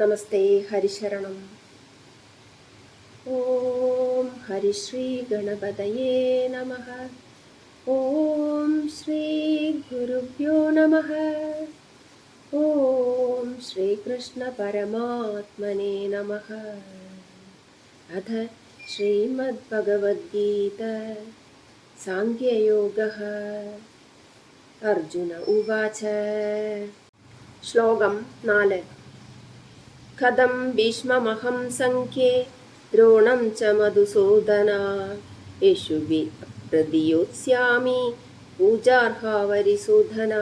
नमस्ते हरिशरणम्। ॐ हरिश्रीगणपतये नमः। ॐ श्रीगुरुभ्यो नमः। ॐ श्रीकृष्णपरमात्मने नमः। अथ श्रीमद्भगवद्गीता साङ्ख्ययोगः। अर्जुन उवाच। श्लोकं नाल കഥം ഭീഷ്മഹം സംഖ്യേ ദ്രോണം ച മധുസൂദന യേശു പ്രതിയോത്സ്യാമി പൂജാർഹാവരിസൂദന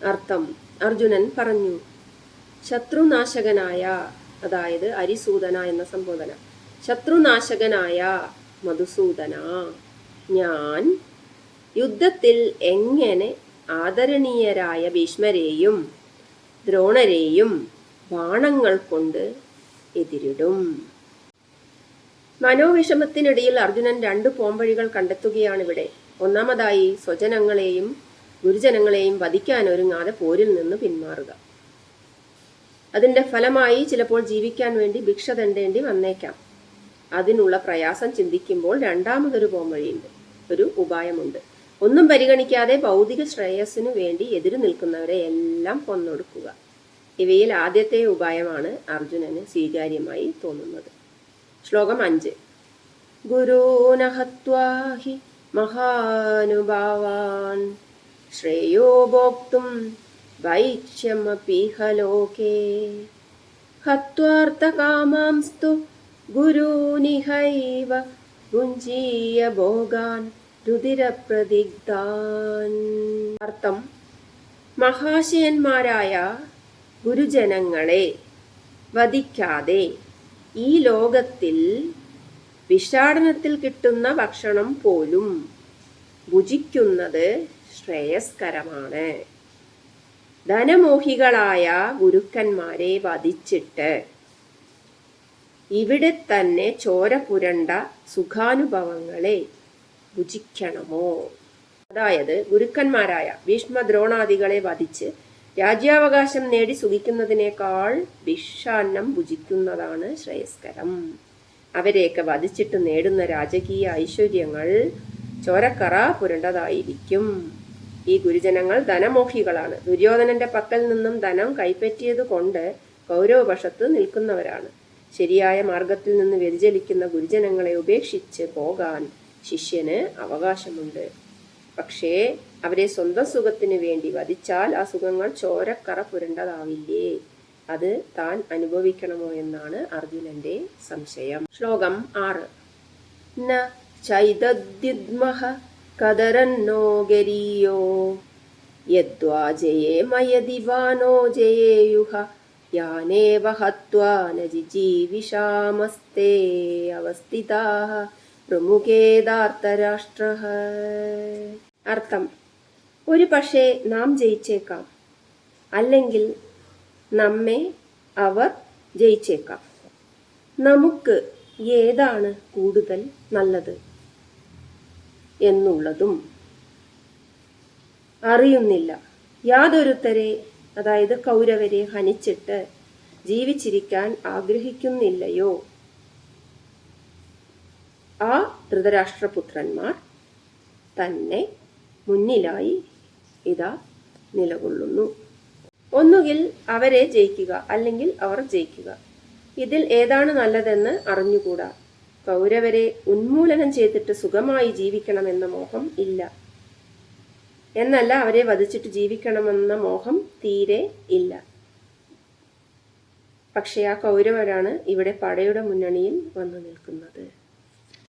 അർത്ഥം അർജുനൻ പറഞ്ഞു ശത്രുനാശകനായ അതായത് അരിസൂദന എന്ന സംബോധന ശത്രുനാശകനായ മധുസൂദന ഞാൻ യുദ്ധത്തിൽ എങ്ങനെ ആദരണീയരായ ഭീഷ്മരെയും ദ്രോണരെയും ബാണങ്ങൾ കൊണ്ട് എതിരിടും. മനോവിഷമത്തിനിടയിൽ അർജുനൻ രണ്ട് പോംവഴികൾ കണ്ടെത്തുകയാണിവിടെ. ഒന്നാമതായി സ്വജനങ്ങളെയും ഗുരുജനങ്ങളെയും വധിക്കാൻ ഒരുങ്ങാതെ പോരിൽ നിന്ന് പിന്മാറുക. അതിന്റെ ഫലമായി ചിലപ്പോൾ ജീവിക്കാൻ വേണ്ടി ഭിക്ഷ തണ്ടേണ്ടി വന്നേക്കാം. അതിനുള്ള പ്രയാസം ചിന്തിക്കുമ്പോൾ രണ്ടാമതൊരു പോംവഴിയുണ്ട്. ഒരു ഉപായമുണ്ട്. ഒന്നും പരിഗണിക്കാതെ ഭൗതിക ശ്രേയസ്സിനു വേണ്ടി എതിരു നിൽക്കുന്നവരെ എല്ലാം കൊന്നൊടുക്കുക. ഇവയിൽ ആദ്യത്തെ ഉപായമാണ് അർജുനന് സ്വീകാര്യമായി തോന്നുന്നത്. ശ്ലോകം അഞ്ച്. ഗുരുനഹത്വാഹി മഹാനുഭാവാൻ ശ്രേയോ ഭോക്തും വൈക്ഷ്യമപീഹ ഹത്വാർത്ഥകാമാംസ്തു ഗുരുനിഹൈവ ഭുഞ്ജീയ ഭോഗാൻ രുതിരപ്രതിഗ്ധാൻ അർത്ഥം മഹാശയന്മാരായ ഗുരുജനങ്ങളെ വധിക്കാതെ ഈ ലോകത്തിൽ വിഷാടനത്തിൽ കിട്ടുന്ന ഭക്ഷണം പോലും ഭുജിക്കുന്നത് ശ്രേയസ്കരമാണ്. ധനമോഹികളായ ഗുരുക്കന്മാരെ വധിച്ചിട്ട് ഇവിടെ തന്നെ ചോര പുരണ്ട സുഖാനുഭവങ്ങളെ ഭുജിക്കണമോ? അതായത് ഗുരുക്കന്മാരായ ഭീഷ്മദ്രോണാദികളെ വധിച്ച് രാജ്യാവകാശം നേടി സുഖിക്കുന്നതിനേക്കാൾ ഭിക്ഷാന്നം ഭുജിക്കുന്നതാണ് ശ്രേയസ്കരം. അവരെയൊക്കെ വധിച്ചിട്ട് നേടുന്ന രാജകീയ ഐശ്വര്യങ്ങൾ ചോരക്കറ പുരണ്ടതായിരിക്കും. ഈ ഗുരുജനങ്ങൾ ധനമോഹികളാണ്. ദുര്യോധനന്റെ പക്കൽ നിന്നും ധനം കൈപ്പറ്റിയത് കൊണ്ട് കൗരവപക്ഷത്ത് നിൽക്കുന്നവരാണ്. ശരിയായ മാർഗത്തിൽ നിന്ന് വ്യതിചലിക്കുന്ന ഗുരുജനങ്ങളെ ഉപേക്ഷിച്ച് പോകാൻ ശിഷ്യന് അവകാശമുണ്ട്. പക്ഷേ അവരെ സ്വന്തം സുഖത്തിന് വേണ്ടി വധിച്ചാൽ ആ സുഖങ്ങൾ ചോരക്കറ പുരണ്ടതാവില്ലേ? അത് താൻ അനുഭവിക്കണമോ എന്നാണ് അർജുനന്റെ സംശയം. ശ്ലോകം ആറ്. ന ചൈതദ്യുദ്മഹ കതരന്നോ ഗരീയോ. ജയേയുഹ ജിജീവിഷാമസ്തേ അവസ്ഥിതാഃ പ്രമുഖേതാർത്തരാഷ്ട്ര അർത്ഥം ഒരു പക്ഷേ നാം ജയിച്ചേക്കാം അല്ലെങ്കിൽ നമ്മെ അവർ ജയിച്ചേക്കാം. നമുക്ക് ഏതാണ് കൂടുതൽ നല്ലത് എന്നുള്ളതും അറിയുന്നില്ല. യാതൊരുത്തരെ അതായത് കൗരവരെ ഹനിച്ചിട്ട് ജീവിച്ചിരിക്കാൻ ആഗ്രഹിക്കുന്നില്ലയോ? ആ ധൃതരാഷ്ട്രപുത്രന്മാർ തന്നെ മുന്നിലായി ഇതാ നിലകൊള്ളുന്നു. ഒന്നുകിൽ അവരെ ജയിക്കുക അല്ലെങ്കിൽ അവർ ജയിക്കുക. ഇതിൽ ഏതാണ് നല്ലതെന്ന് അറിഞ്ഞുകൂടാ. കൗരവരെ ഉന്മൂലനം ചെയ്തിട്ട് സുഖമായി ജീവിക്കണമെന്ന മോഹം ഇല്ല. എന്നല്ല അവരെ വധിച്ചിട്ട് ജീവിക്കണമെന്ന മോഹം തീരെ ഇല്ല. പക്ഷേ ആ കൗരവരാണ് ഇവിടെ പടയുടെ മുന്നണിയിൽ വന്നു നിൽക്കുന്നത്.